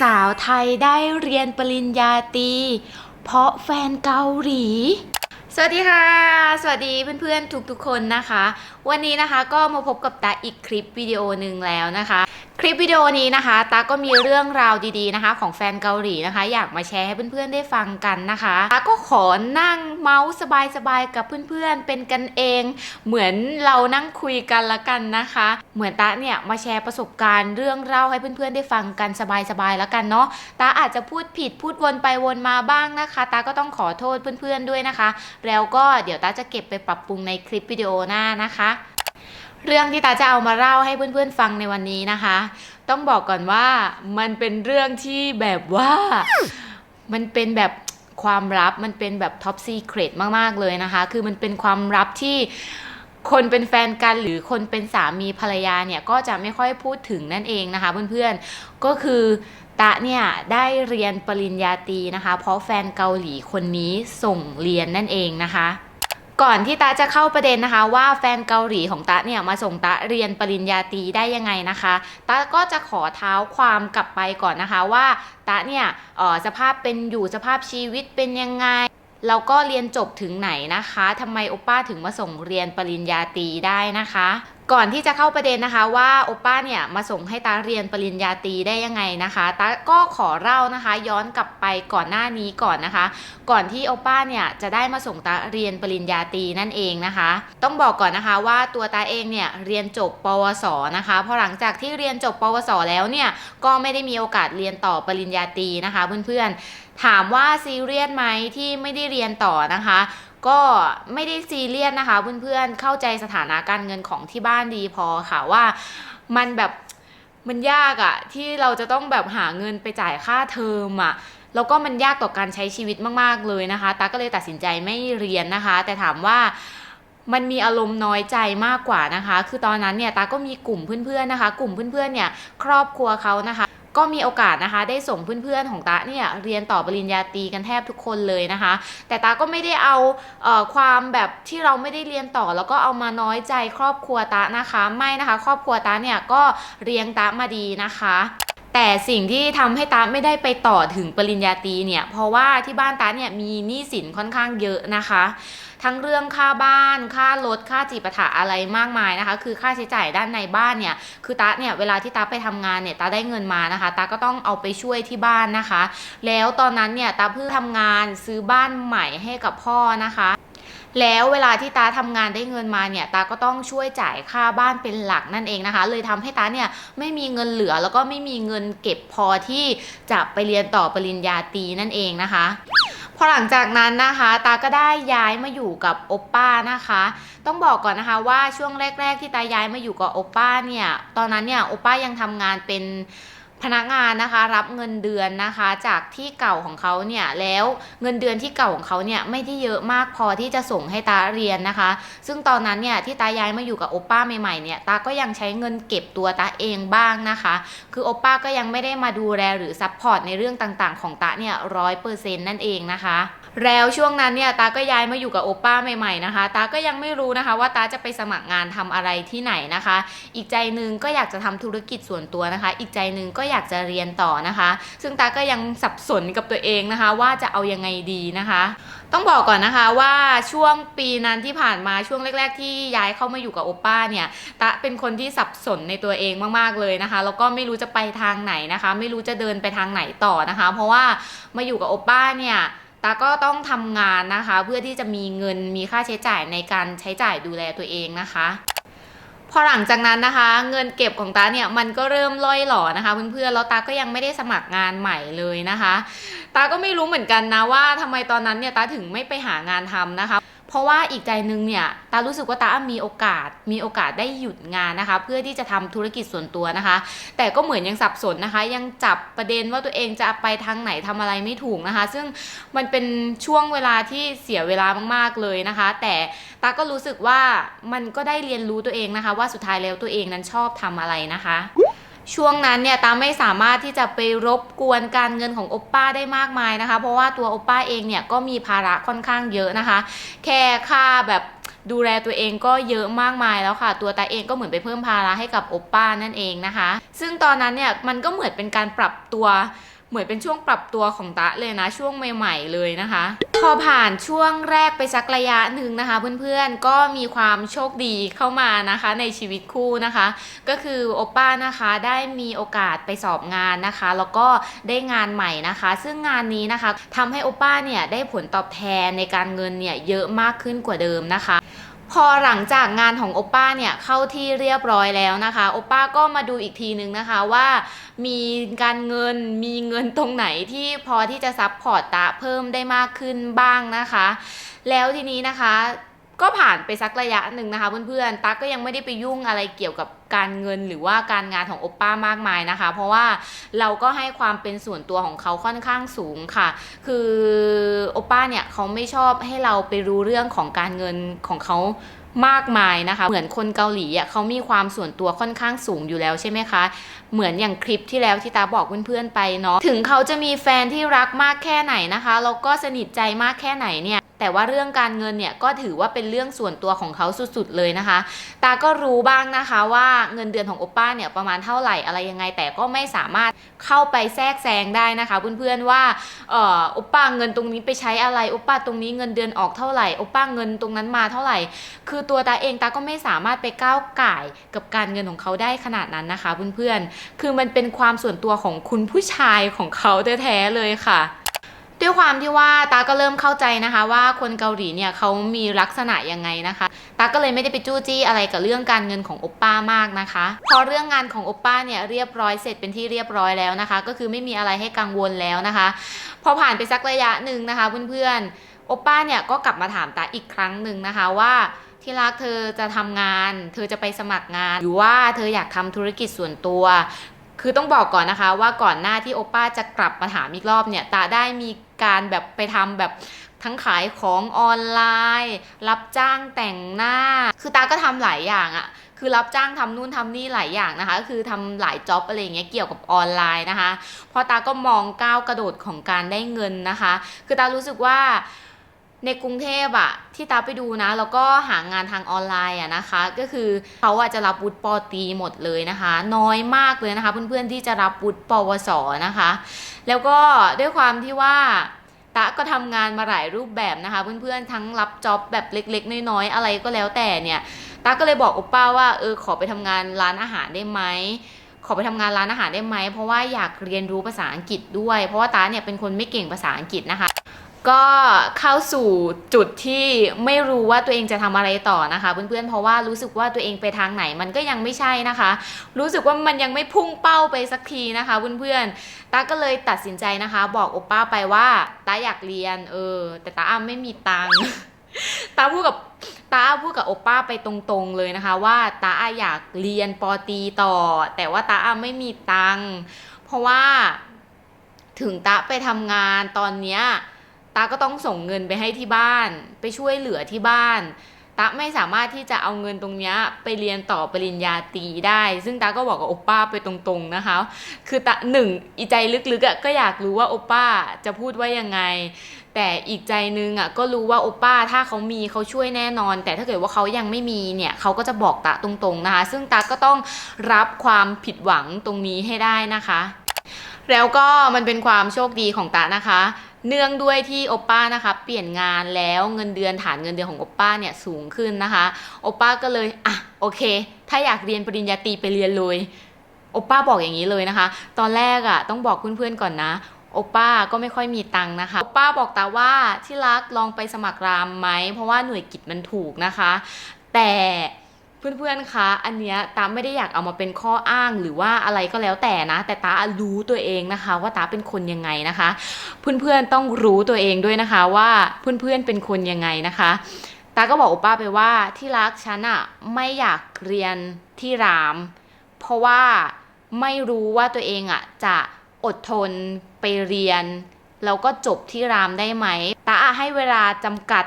สาวไทยได้เรียนปริญญาตรีเพราะแฟนเกาหลี สวัสดีค่ะ สวัสดีเพื่อนๆทุกๆคนนะคะ วันนี้นะคะก็มาพบกับตาอีกคลิปวิดีโอหนึ่งแล้วนะคะ คลิปวิดีโอนี้นะคะตาก็มีเรื่องราวดีๆนะคะ ของแฟนเกาหลีนะคะ อยากมาแชร์ให้เพื่อนๆได้ฟังกันนะคะตาก็ขอนั่งเมาส์สบายๆกับเพื่อนๆเป็นกันเอง เหมือนเรานั่งคุยกันละกันนะคะ เหมือนตาเนี่ยมาแชร์ประสบการณ์เรื่องเล่าให้เพื่อนๆได้ฟังกันสบายๆแล้วกันเนาะตาอาจจะพูดผิดพูดวนไปวนมาบ้างนะคะตาก็ต้องขอโทษเพื่อนๆด้วยนะคะ แล้วก็เดี๋ยวตาจะเก็บไปปรับปรุงในคลิปวิดีโอหน้านะคะ เรื่องที่ตาจะเอามาเล่าให้เพื่อนๆฟังในวันนี้นะคะ ต้องบอกก่อนว่ามันเป็นเรื่องที่แบบว่า มันเป็นแบบความลับมันเป็นแบบท็อปซีเครตมากๆเลยนะคะ คือมันเป็นความลับที่คนเป็นแฟนกันหรือคนเป็นสามีภรรยาเนี่ยก็จะไม่ค่อยพูดถึงนั่นเองนะคะเพื่อนๆ ก็คือตะเนี่ยได้เรียนปริญญาตรีนะคะ เพราะแฟนเกาหลีคนนี้ส่งเรียนนั่นเองนะคะ ก่อนที่ตาจะเข้าประเด็นนะคะว่าแฟนเกาหลีของตาเนี่ยมาส่งตาเรียนปริญญาตรีได้ยังไงนะคะตาก็จะขอเท้าความกลับไปก่อนนะคะว่าตาเนี่ยออสภาพเป็นอยู่สภาพชีวิตเป็นยังไงเราก็เรียนจบถึงไหนนะคะทำไมโอป้าถึงมาส่งเรียนปริญญาตรีได้นะคะ ก่อนที่จะเข้าประเด็นนะคะว่าโอป้าเนี่ยมาส่งให้ตาเรียนปริญญาตรีได้ยังไงนะคะตาก็ขอเล่านะคะย้อนกลับไปก่อนหน้านี้ก่อนนะคะ ก่อนที่โอป้าเนี่ยจะได้มาส่งตาเรียนปริญญาตรีนั่นเองนะคะ ต้องบอกก่อนนะคะว่าตัวตาเองเนี่ยเรียนจบปวสนะคะพอหลังจากที่เรียนจบปวสแล้วเนี่ยก็ไม่ได้มีโอกาสเรียนต่อปริญญาตรีนะคะเพื่อนๆถามว่าซีเรียสไหมที่ไม่ได้เรียนต่อนะคะ ก็ไม่ได้ซีเรียสนะคะเพื่อนๆเข้าใจสถานะการเงินของที่บ้านดีพอค่ะว่ามันแบบมันยากอะที่เราจะต้องแบบหาเงินไปจ่ายค่าเทอมอะแล้วก็มันยากต่อการใช้ชีวิตมากๆเลยนะคะตาก็เลยตัดสินใจไม่เรียนนะคะ แต่ถามว่ามันมีอารมณ์น้อยใจมากกว่านะคะ คือตอนนั้นเนี่ยตาก็มีกลุ่มเพื่อนๆนะคะ กลุ่มเพื่อนๆเนี่ยครอบครัวเขานะคะ ก็มีโอกาสนะคะ ได้ส่งเพื่อนๆของตาเนี่ยเรียนต่อปริญญาตรีกันแทบทุกคนเลยนะคะ แต่ตาก็ไม่ได้เอาเออความแบบที่เราไม่ได้เรียนต่อ แล้วก็เอามาน้อยใจครอบครัวตานะคะ ไม่นะคะ ครอบครัวตาเนี่ยก็เรียงตามาดีนะคะแต่สิ่งที่ทำให้ตาไม่ได้ไปต่อถึงปริญญาตรีเนี่ย เพราะว่าที่บ้านตาเนี่ยมีหนี้สินค่อนข้างเยอะนะคะ ทั้งเรื่องค่าบ้านค่ารถค่าจีปาถะอะไรมากมายนะคะ คือค่าใช้จ่ายด้านในบ้านเนี่ยคือตาเนี่ยเวลาที่ตาไปทำงานเนี่ยตาได้เงินมานะคะตาก็ต้องเอาไปช่วยที่บ้านนะคะ แล้วตอนนั้นเนี่ยตาเพิ่งทำงานซื้อบ้านใหม่ให้กับพ่อนะคะแล้วเวลาที่ตาทำงานได้เงินมาเนี่ยตาก็ต้องช่วยจ่ายค่าบ้านเป็นหลักนั่นเองนะคะ เลยทำให้ตาเนี่ยไม่มีเงินเหลือแล้วก็ไม่มีเงินเก็บพอที่จะไปเรียนต่อปริญญาตรีนั่นเองนะคะ พอหลังจากนั้นนะคะ ตาก็ได้ย้ายมาอยู่กับโอปป้านะคะ ต้องบอกก่อนนะคะว่าช่วงแรก ๆ ที่ตาย้ายมาอยู่กับโอปป้าเนี่ย ตอนนั้นเนี่ยโอปป้ายังทำงานเป็น พนักงานนะคะรับเงินเดือนนะคะจากที่เก่าของเขาเนี่ยแล้วเงินเดือนที่เก่าของเขาเนี่ยไม่ได้เยอะมากพอที่จะส่งให้ตาเรียนนะคะ ซึ่งตอนนั้นเนี่ยที่ตาย้ายมาอยู่กับโอป้าใหม่ๆเนี่ยตาก็ยังใช้เงินเก็บตัวตาเองบ้างนะคะ คือโอป้าก็ยังไม่ได้มาดูแลหรือซัพพอร์ตในเรื่องต่างๆ ของตาเนี่ยร้อยเปอร์เซ็นต์นั่นเองนะคะ แล้วช่วงนั้นเนี่ยตาก็ย้ายมาอยู่กับโอป้าใหม่ๆนะคะ ตาก็ยังไม่รู้นะคะว่าตาจะไปสมัครงานทำอะไรที่ไหนนะคะ อีกใจหนึ่งก็อยากจะทำธุรกิจส่วนตัวนะคะ อีกใจหนึ่งก็อยากจะเรียนต่อนะคะ ซึ่งตาก็ยังสับสนกับตัวเองนะคะ ว่าจะเอายังไงดีนะคะ ต้องบอกก่อนนะคะว่าช่วงปีนั้นที่ผ่านมาช่วงแรก ๆ ที่ย้ายเข้ามาอยู่กับโอป้าเนี่ยตาเป็นคนที่สับสนในตัวเองมากๆเลยนะคะแล้วก็ไม่รู้จะไปทางไหนนะคะ ไม่รู้จะเดินไปทางไหนต่อนะคะ เพราะว่ามาอยู่กับโอป้าเนี่ย ตาก็ต้องทำงานนะคะ เพื่อที่จะมีเงินมีค่าใช้จ่ายในการใช้จ่ายดูแลตัวเองนะคะ พอหลังจากนั้นนะคะ เงินเก็บของตาเนี่ยมันก็เริ่มล่อยหล่อนะคะเพื่อนๆแล้วตาก็ยังไม่ได้สมัครงานใหม่เลยนะคะ ตาก็ไม่รู้เหมือนกันนะว่าทำไมตอนนั้นเนี่ยตาถึงไม่ไปหางานทำนะคะ เพราะว่าอีกใจนึงเนี่ยตารู้สึกว่าตามีโอกาสมีโอกาสได้หยุดงานนะคะ เพื่อที่จะทำธุรกิจส่วนตัวนะคะ แต่ก็เหมือนยังสับสนนะคะ ยังจับประเด็นว่าตัวเองจะไปทางไหนทำอะไรไม่ถูกนะคะ ซึ่งมันเป็นช่วงเวลาที่เสียเวลามากๆเลยนะคะ แต่ตาก็รู้สึกว่ามันก็ได้เรียนรู้ตัวเองนะคะ ว่าสุดท้ายแล้วตัวเองนั้นชอบทำอะไรนะคะ ช่วงนั้นเนี่ยตาไม่สามารถที่จะไปรบกวนการเงินของโอปป้าได้มากมายนะคะ เพราะว่าตัวโอปป้าเองเนี่ยก็มีภาระค่อนข้างเยอะนะคะ แค่ค่าแบบดูแลตัวเองก็เยอะมากมายแล้วค่ะ ตัวตาเองก็เหมือนไปเพิ่มภาระให้กับโอป้านั่นเองนะคะ ซึ่งตอนนั้นเนี่ยมันก็เหมือนเป็นการปรับตัว เหมือนเป็นช่วงปรับตัวของตะเลยนะช่วงใหม่ ๆ เลยนะคะ พอผ่านช่วงแรกไปสักระยะหนึ่งนะคะ เพื่อนๆก็มีความโชคดีเข้ามานะคะ ในชีวิตคู่นะคะ ก็คือโอป้านะคะได้มีโอกาสไปสอบงานนะคะ แล้วก็ได้งานใหม่นะคะ ซึ่งงานนี้นะคะทำให้โอป้าเนี่ยได้ผลตอบแทนในการเงินเนี่ยเยอะมากขึ้นกว่าเดิมนะคะ พอหลังจากงานของโอป้าเนี่ยเข้าที่เรียบร้อยแล้วนะคะโอป้าก็มาดูอีกทีนึงนะคะว่ามีการเงินมีเงินตรงไหนที่พอที่จะซับพอร์ตตะเพิ่มได้มากขึ้นบ้างนะคะ แล้วทีนี้นะคะ ก็ผ่านไปสักระยะหนึ่งนะคะเพื่อนๆ ตั๊กก็ยังไม่ได้ไปยุ่งอะไรเกี่ยวกับการเงินหรือว่าการงานของโอป้ามากมายนะคะ เพราะว่าเราก็ให้ความเป็นส่วนตัวของเขาค่อนข้างสูงค่ะ คือโอป้าเนี่ยเขาไม่ชอบให้เราไปรู้เรื่องของการเงินของเขามากมายนะคะ เหมือนคนเกาหลีอะเขามีความส่วนตัวค่อนข้างสูงอยู่แล้วใช่ไหมคะ เหมือนอย่างคลิปที่แล้วที่ตาบอกเพื่อนๆไปเนาะ ถึงเขาจะมีแฟนที่รักมากแค่ไหนนะคะ แล้วก็สนิทใจมากแค่ไหนเนี่ย แต่ว่าเรื่องการเงินเนี่ยก็ถือว่าเป็นเรื่องส่วนตัวของเขาสุดๆเลยนะคะ ตาก็รู้บ้างนะคะว่าเงินเดือนของโอป้าเนี่ยประมาณเท่าไหร่อะไรยังไง แต่ก็ไม่สามารถเข้าไปแทรกแซงได้นะคะเพื่อนๆว่าเอ่อโอป้าเงินตรงนี้ไปใช้อะไรโอป้าตรงนี้เงินเดือนออกเท่าไหร่โอป้าเงินตรงนั้นมาเท่าไหร่ คือตัวตาเองตาก็ไม่สามารถไปก้าวไก่กับการเงินของเขาได้ขนาดนั้นนะคะเพื่อนๆคือมันเป็นความส่วนตัวของคุณผู้ชายของเขาแท้ๆเลยค่ะ ด้วยความที่ว่าตาก็เริ่มเข้าใจนะคะว่าคนเกาหลีเนี่ยเขามีลักษณะยังไงนะคะ ตาก็เลยไม่ได้ไปจู้จี้อะไรกับเรื่องการเงินของโอปป้ามากนะคะ พอเรื่องงานของโอปป้าเนี่ยเรียบร้อยเสร็จเป็นที่เรียบร้อยแล้วนะคะ ก็คือไม่มีอะไรให้กังวลแล้วนะคะ พอผ่านไปสักระยะหนึ่งนะคะเพื่อนๆโอปป้าเนี่ยก็กลับมาถามตาอีกครั้งหนึ่งนะคะว่าที่รักเธอจะทำงาน เธอจะไปสมัครงาน หรือว่าเธออยากทำธุรกิจส่วนตัว คือต้องบอกก่อนนะคะว่าก่อนหน้าที่โอป้าจะกลับมาถามอีกรอบเนี่ยตาได้มีการแบบไปทำแบบทั้งขายของออนไลน์ รับจ้างแต่งหน้า คือตาก็ทำหลายอย่างอะคือรับจ้างทำนู่นทำนี่หลายอย่างนะคะ คือทำหลายจ็อบอะไรเงี้ยเกี่ยวกับออนไลน์นะคะพราะตาก็มองก้าวกระโดดของการได้เงินนะคะ คือตารู้สึกว่า ในกรุงเทพอะที่ตาไปดูนะ แล้วก็หางานทางออนไลน์อะนะคะ ก็คือเขาอะจะรับวุฒิปอตีหมดเลยนะคะ น้อยมากเลยนะคะ เพื่อนๆที่จะรับวุฒิปวสนะคะ แล้วก็ด้วยความที่ว่าตะก็ทำงานมาหลายรูปแบบนะคะ เพื่อนๆทั้งรับจ็อบแบบเล็กๆ น้อยๆอะไรก็แล้วแต่เนี่ยตาก็เลยบอกโอป้าว่าเออขอไปทำงานร้านอาหารได้ไหมขอไปทำงานร้านอาหารได้ไหมเพราะว่าอยากเรียนรู้ภาษาอังกฤษด้วย เพราะว่าตาเนี่ยเป็นคนไม่เก่งภาษาอังกฤษนะคะ ก็เข้าสู่จุดที่ไม่รู้ว่าตัวเองจะทำอะไรต่อนะคะเพื่อนๆเพราะว่ารู้สึกว่าตัวเองไปทางไหนมันก็ยังไม่ใช่นะคะ รู้สึกว่ามันยังไม่พุ่งเป้าไปสักทีนะคะเพื่อนๆตาก็เลยตัดสินใจนะคะ บอกโอป้าไปว่าตาอยากเรียนเออ แต่ตาอ้าไม่มีตังค์ตาพูดกับตาพูดกับโอป้าไปตรงๆเลยนะคะ ว่าตาอยากเรียนปอตีต่อ แต่ว่าตาอ้าไม่มีตังค์เพราะว่าถึงตาไปทำงานตอนเนี้ย ตาก็ต้องส่งเงินไปให้ที่บ้าน ไปช่วยเหลือที่บ้านตาไม่สามารถที่จะเอาเงินตรงนี้ไปเรียนต่อปริญญาตรีได้ ซึ่งตาก็บอกกับโอป้าไปตรงๆนะคะ คือตาหนึ่งอีใจลึกๆอะก็อยากรู้ว่าโอป้าจะพูดว่ายังไง แต่อีกใจนึงอะก็รู้ว่าโอป้าถ้าเขามีเขาช่วยแน่นอน แต่ถ้าเกิดว่าเขายังไม่มีเนี่ยเขาก็จะบอกตาตรงๆนะคะ ซึ่งตาก็ต้องรับความผิดหวังตรงนี้ให้ได้นะคะ แล้วก็มันเป็นความโชคดีของตานะคะ เนื่องด้วยที่โอป้านะคะเปลี่ยนงานแล้วเงินเดือนฐานเงินเดือนของโอป้าเนี่ยสูงขึ้นนะคะโอป้าก็เลยอะโอเค ถ้าอยากเรียนปริญญาตรีไปเรียนเลยโอป้าบอกอย่างนี้เลยนะคะ ตอนแรกอะ่ะต้องบอกเพื่อนๆก่อนนะโอป้าก็ไม่ค่อยมีตังค์นะคะโอป้าบอกตาว่าที่รักลองไปสมัครรามไหมเพราะว่าหน่วยกิจมันถูกนะคะ แต่ เพื่อนๆ คะ อันเนี้ยตาไม่ได้อยากเอามาเป็นข้ออ้างหรือว่าอะไรก็แล้วแต่นะ แต่ตารู้ตัวเองนะคะ ว่าตาเป็นคนยังไงนะคะ เพื่อนๆต้องรู้ตัวเองด้วยนะคะ ว่าเพื่อนๆเป็นคนยังไงนะคะ ตาก็บอกอป้าไปว่าที่รักฉันอะไม่อยากเรียนที่ราม เพราะว่าไม่รู้ว่าตัวเองอะจะอดทนไปเรียนแล้วก็จบที่รามได้ไหมตาให้เวลาจำกัด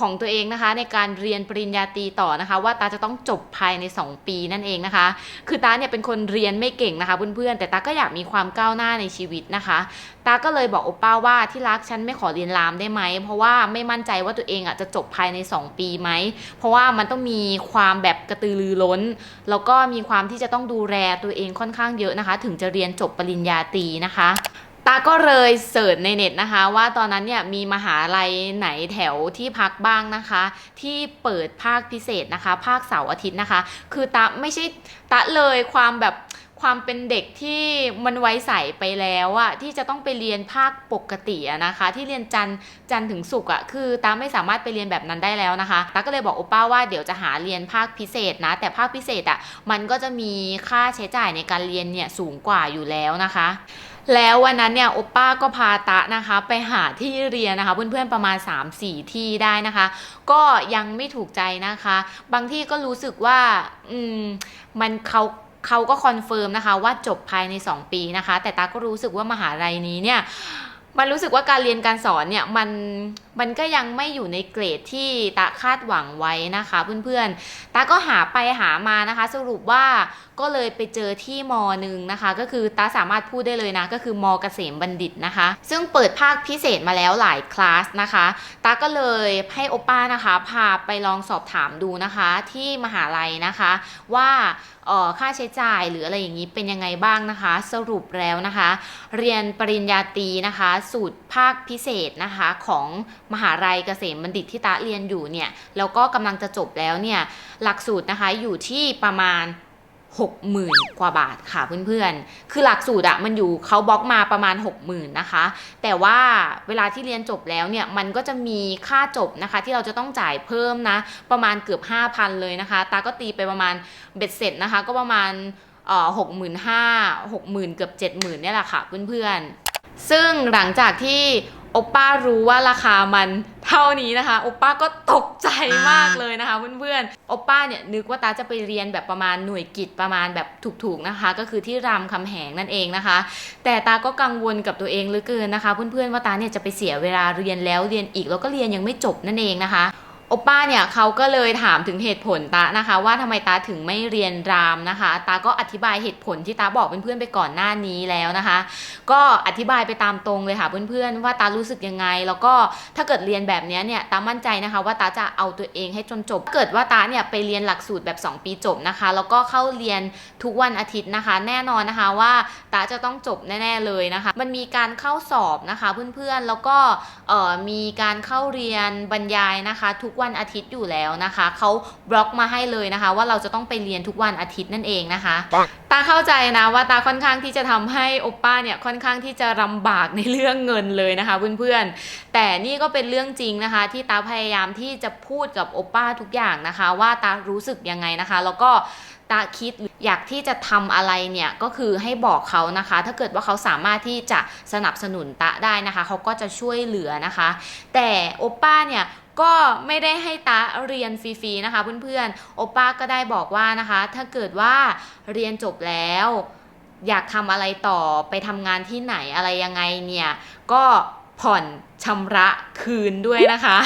ของตัวเองนะคะ ในการเรียนปริญญาตรีต่อนะคะ ว่าตาจะต้องจบภายใน 2 ปีนั่นเองนะคะ คือตาเนี่ยเป็นคนเรียนไม่เก่งนะคะเพื่อนๆแต่ตาก็อยากมีความก้าวหน้าในชีวิตนะคะ ตาก็เลยบอกโอป้าว่าที่รักฉันไม่ขอเรียนรามได้ไหมเพราะว่าไม่มั่นใจว่าตัวเองอะจะจบภายใน 2 ปีไหมเพราะว่ามันต้องมีความแบบกระตือรือร้น แล้วก็มีความที่จะต้องดูแลตัวเองค่อนข้างเยอะนะคะ ถึงจะเรียนจบปริญญาตรีนะคะ ตาก็เลยเสิร์ชในเน็ตนะคะ ว่าตอนนั้นเนี่ยมีมหาลัยไหนแถวที่พักบ้างนะคะ ที่เปิดภาคพิเศษนะคะ ภาคเสาร์อาทิตย์นะคะ คือตาไม่ใช่ตาเลยความแบบความเป็นเด็กที่มันไว้ใสไปแล้วอะที่จะต้องไปเรียนภาคปกติอะนะคะ ที่เรียนจันจันถึงศุกอะคือตาไม่สามารถไปเรียนแบบนั้นได้แล้วนะคะตาก็เลยบอกโอป้าว่าเดี๋ยวจะหาเรียนภาคพิเศษนะ แต่ภาคพิเศษอะมันก็จะมีค่าใช้จ่ายในการเรียนเนี่ยสูงกว่าอยู่แล้วนะคะ แล้ววันนั้นเนี่ยโอป้าก็พาตะนะคะไปหาที่เรียนนะคะ เพื่อนๆประมาณ 3-4 ที่ได้นะคะ ก็ยังไม่ถูกใจนะคะ บางที่ก็รู้สึกว่าอืมมันเขาเขาก็คอนเฟิร์มนะคะว่าจบภายใน 2 ปีนะคะ แต่ตาก็รู้สึกว่ามหาลัยนี้เนี่ย มันรู้สึกว่าการเรียนการสอนเนี่ยมันมันก็ยังไม่อยู่ในเกรดที่ตาคาดหวังไว้นะคะเพื่อนๆตาก็หาไปหามานะคะ สรุปว่าก็เลยไปเจอที่มหนึ่งนะคะ ก็คือตาสามารถพูดได้เลยนะ ก็คือมเกษมบัณฑิตนะคะ ซึ่งเปิดภาคพิเศษมาแล้วหลายคลาสนะคะตาก็เลยให้โอป้านะคะ พาไปลองสอบถามดูนะคะ ที่มหาลัยนะคะว่า ค่าใช้จ่ายหรืออะไรอย่างนี้เป็นยังไงบ้างนะคะ สรุปแล้วนะคะ เรียนปริญญาตรีนะคะ สูตรภาคพิเศษนะคะของมหาลัยเกษมบัณฑิตที่ตาเรียนอยู่เนี่ยแล้วก็กำลังจะจบแล้วเนี่ยหลักสูตรนะคะอยู่ที่ประมาณ 60,000 กว่าบาทค่ะเพื่อนๆ คือหลักสูตรอะมันอยู่เขาบล็อกมาประมาณ 60,000นะคะ แต่ว่าเวลาที่เรียนจบแล้วเนี่ยมันก็จะมีค่าจบนะคะ ที่เราจะต้องจ่ายเพิ่มนะ ประมาณเกือบ 5,000 เลยนะคะ ตาก็ตีไปประมาณเบ็ดเสร็จนะคะ ก็ประมาณเอ่อหกหมื่นห้าหกหมื่นเกือบเจ็ดหมื่นเนี่ยแหละค่ะเพื่อนๆ ซึ่งหลังจากที่โอป้ารู้ว่าราคามันเท่านี้นะคะโอป้าก็ตกใจมากเลยนะคะเพื่อนๆโอป้าเนี่ยนึกว่าตาจะไปเรียนแบบประมาณหน่วยกิจประมาณแบบถูกๆนะคะ ก็คือที่รามคำแหงนั่นเองนะคะ แต่ตาก็กังวลกับตัวเองเหลือเกินนะคะ เพื่อนๆว่าตาเนี่ยจะไปเสียเวลาเรียนแล้วเรียนอีกแล้วก็เรียนยังไม่จบนั่นเองนะคะ โอป้าเนี่ยเขาก็เลยถามถึงเหตุผลตานะคะ ว่าทำไมตาถึงไม่เรียนรามนะคะ ตาก็อธิบายเหตุผลที่ตาบอกเพื่อนๆไปก่อนหน้านี้แล้วนะคะ ก็อธิบายไปตามตรงเลยค่ะเพื่อนๆว่าตารู้สึกยังไง แล้วก็ถ้าเกิดเรียนแบบนี้เนี่ยตามั่นใจนะคะ ว่าตาจะเอาตัวเองให้จนจบ เกิดว่าตาเนี่ยไปเรียนหลักสูตรแบบ 2 ปีจบนะคะ แล้วก็เข้าเรียนทุกวันอาทิตย์นะคะ แน่นอนนะคะว่าตาจะต้องจบแน่ ๆเลยนะคะ มันมีการเข้าสอบนะคะเพื่อนๆแล้วก็มีการเข้าเรียนบรรยายนะคะทุกวันอาทิตย์อยู่แล้วนะคะเขาบล็อกมาให้เลยนะคะ ว่าเราจะต้องไปเรียนทุกวันอาทิตย์นั่นเองนะคะ ตาเข้าใจนะว่าตาค่อนข้างที่จะทำให้โอป้าเนี่ยค่อนข้างที่จะลำบากในเรื่องเงินเลยนะคะเพื่อนๆแต่นี่ก็เป็นเรื่องจริงนะคะ ที่ตาพยายามที่จะพูดกับโอป้าทุกอย่างนะคะ ว่าตารู้สึกยังไงนะคะ แล้วก็ตาคิดอยากที่จะทำอะไรเนี่ยก็คือให้บอกเขานะคะ ถ้าเกิดว่าเขาสามารถที่จะสนับสนุนตาได้นะคะ เขาก็จะช่วยเหลือนะคะ แต่โอป้าเนี่ย ก็ไม่ได้ให้ตาเรียนฟรีๆนะคะเพื่อนๆ โอป้าก็ได้บอกว่านะคะ ถ้าเกิดว่าเรียนจบแล้ว อยากทำอะไรต่อไปทำงานที่ไหนอะไรยังไงเนี่ย ก็ผ่อนชำระคืนด้วยนะคะ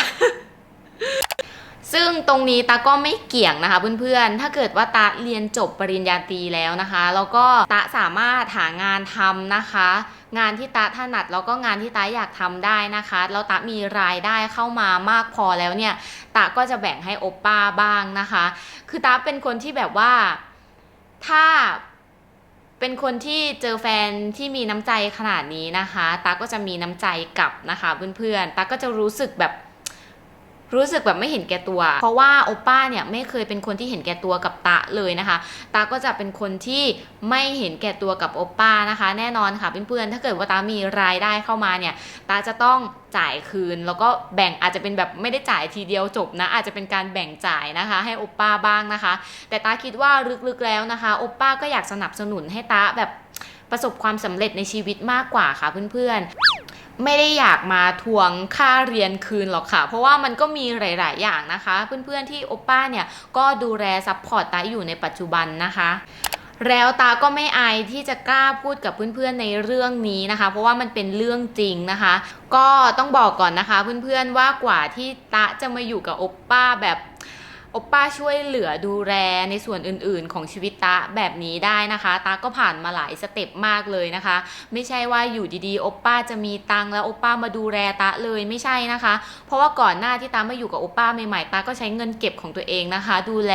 ซึ่งตรงนี้ตาก็ไม่เกี่ยงนะคะเพื่อนๆ ถ้าเกิดว่าตาเรียนจบปริญญาตรีแล้วนะคะ แล้วก็ตาสามารถหางานทำนะคะ งานที่ตาถนัดแล้วก็งานที่ตาอยากทำได้นะคะแล้วตามีรายได้เข้ามามากพอแล้วเนี่ยตาก็จะแบ่งให้โอป้าบ้างนะคะ คือตาเป็นคนที่แบบว่าถ้าเป็นคนที่เจอแฟนที่มีน้ำใจขนาดนี้นะคะ ตาก็จะมีน้ำใจกลับนะคะเพื่อนๆ ตาก็จะรู้สึกแบบ รู้สึกแบบไม่เห็นแก่ตัว เพราะว่าโอป้าเนี่ยไม่เคยเป็นคนที่เห็นแก่ตัวกับตะเลยนะคะ ตาก็จะเป็นคนที่ไม่เห็นแก่ตัวกับโอป้านะคะ แน่นอนค่ะเพื่อนๆถ้าเกิดว่าตามีรายได้เข้ามาเนี่ยตาจะต้องจ่ายคืน แล้วก็แบ่งอาจจะเป็นแบบไม่ได้จ่ายทีเดียวจบนะ อาจจะเป็นการแบ่งจ่ายนะคะ ให้โอป้าบ้างนะคะ แต่ตาคิดว่าลึกๆแล้วนะคะโอป้าก็อยากสนับสนุนให้ตาแบบประสบความสำเร็จในชีวิตมากกว่าค่ะเพื่อนๆ ไม่ได้อยากมาทวงค่าเรียนคืนหรอกค่ะ เพราะว่ามันก็มีหลาย ๆ อย่างนะคะ เพื่อน ๆ ที่โอป้าเนี่ยก็ดูแลซัพพอร์ตตาอยู่ในปัจจุบันนะคะแล้วตาก็ไม่อายที่จะกล้าพูดกับเพื่อนๆในเรื่องนี้นะคะ เพราะว่ามันเป็นเรื่องจริงนะคะ ก็ต้องบอกก่อนนะคะ เพื่อนๆว่ากว่าที่ตะจะมาอยู่กับโอปป้าแบบ โอปป้าช่วยเหลือดูแลในส่วนอื่นๆ ของชีวิตตะแบบนี้ได้นะคะ ตาก็ผ่านมาหลายสเต็ปมากเลยนะคะ ไม่ใช่ว่าอยู่ดีๆโอปป้าจะมีตังแล้วโอปป้ามาดูแลตะเลยไม่ใช่นะคะ เพราะว่าก่อนหน้าที่ตามาอยู่กับโอปป้าใหม่ๆตาก็ใช้เงินเก็บของตัวเองนะคะ ดูแล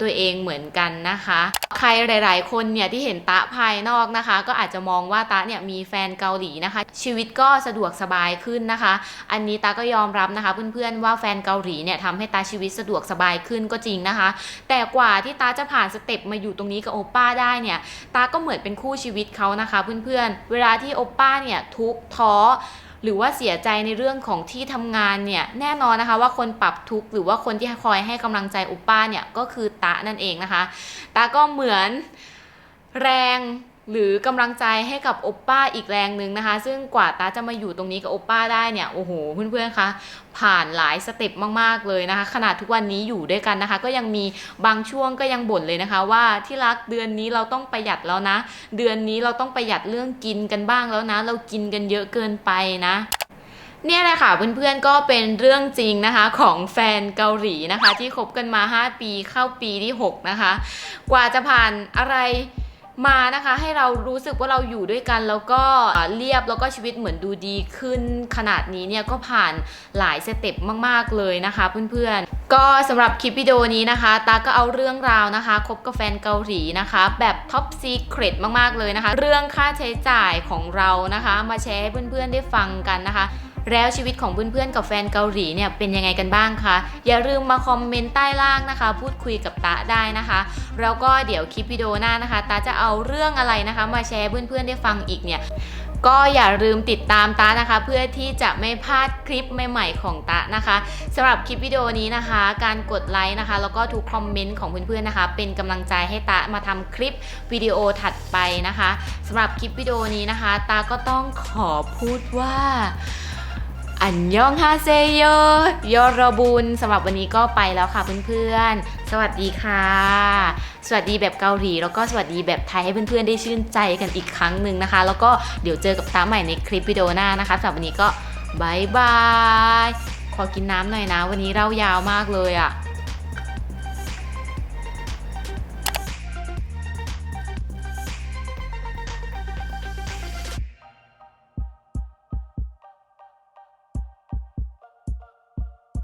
ตัวเองเหมือนกันนะคะ ใครหลาย ๆ คนเนี่ยที่เห็นตะภายนอกนะคะ ก็อาจจะมองว่าตะเนี่ยมีแฟนเกาหลีนะคะ ชีวิตก็สะดวกสบายขึ้นนะคะ อันนี้ตาก็ยอมรับนะคะ เพื่อนๆว่าแฟนเกาหลีเนี่ยทำให้ตาชีวิตสะดวกสบายขึ้นก็จริงนะคะ แต่กว่าที่ตาจะผ่านสเต็ปมาอยู่ตรงนี้กับโอป้าได้เนี่ยตาก็เหมือนเป็นคู่ชีวิตเขานะคะ เพื่อนๆ เวลาที่โอป้าเนี่ยทุกข์ท้อหรือว่าเสียใจในเรื่องของที่ทำงานเนี่ยแน่นอนนะคะว่าคนปรับทุกข์หรือว่าคนที่คอยให้กำลังใจอปป้าเนี่ยก็คือตะนั่นเองนะคะ ตาก็เหมือนแรง หรือกำลังใจให้กับโอปป้าอีกแรงหนึ่งนะคะ ซึ่งกว่าตาจะมาอยู่ตรงนี้กับโอปป้าได้เนี่ยโอ้โหเพื่อนๆคะผ่านหลายสเต็ปมากๆเลยนะคะ ขนาดทุกวันนี้อยู่ด้วยกันนะคะ ก็ยังมีบางช่วงก็ยังบ่นเลยนะคะ ว่าที่รักเดือนนี้เราต้องประหยัดแล้วนะ เดือนนี้เราต้องประหยัดเรื่องกินกันบ้างแล้วนะ เรากินกันเยอะเกินไปนะเนี่ยแหละค่ะเพื่อนๆก็เป็นเรื่องจริงนะคะของแฟนเกาหลีนะคะ ที่คบกันมา 5 ปีเข้าปีที่ 6 นะคะ กว่าจะผ่านอะไร มานะคะให้เรารู้สึกว่าเราอยู่ด้วยกัน แล้วก็เรียบแล้วก็ชีวิตเหมือนดูดีขึ้นขนาดนี้เนี่ยก็ผ่านหลายสเต็ปมากๆเลยนะคะเพื่อนๆ ก็สำหรับคลิปวิดีโอนี้นะคะ ตาก็เอาเรื่องราวนะคะคบกับแฟนเกาหลีนะคะ แบบท็อปซีเครตมากๆเลยนะคะ เรื่องค่าใช้จ่ายของเรานะคะ มาแชร์ให้เพื่อนๆได้ฟังกันนะคะ แล้วชีวิตของเพื่อนๆกับแฟนเกาหลีเนี่ยเป็นยังไงกันบ้างคะ อย่าลืมมาคอมเมนต์ใต้ล่างนะคะ พูดคุยกับตาได้นะคะ แล้วก็เดี๋ยวคลิปวิดีโอหน้านะคะ ตาจะเอาเรื่องอะไรนะคะ มาแชร์เพื่อนๆได้ฟังอีกเนี่ยก็อย่าลืมติดตามตานะคะ เพื่อที่จะไม่พลาดคลิปใหม่ๆของตานะคะสำหรับคลิปวิดีโอนี้นะคะ การกดไลค์นะคะ แล้วก็ทุกคอมเมนต์ของเพื่อนๆนะคะ เป็นกำลังใจให้ตามาทำคลิปวิดีโอถัดไปนะคะสำหรับคลิปวิดีโอนี้นะคะ ตาก็ต้องขอพูดว่า อันยองฮาเซโยยอรบุญสำหรับวันนี้ก็ไปแล้วค่ะเพื่อนๆ สวัสดีค่ะ สวัสดีแบบเกาหลีแล้วก็สวัสดีแบบไทยให้เพื่อนๆ ได้ชื่นใจกันอีกครั้งหนึ่งนะคะ แล้วก็เดี๋ยวเจอกับตาใหม่ในคลิปวิดีโอหน้านะคะสำหรับวันนี้ก็บายบาย ขอกินน้ำหน่อยนะ วันนี้เรายาวมากเลยอะ่ะ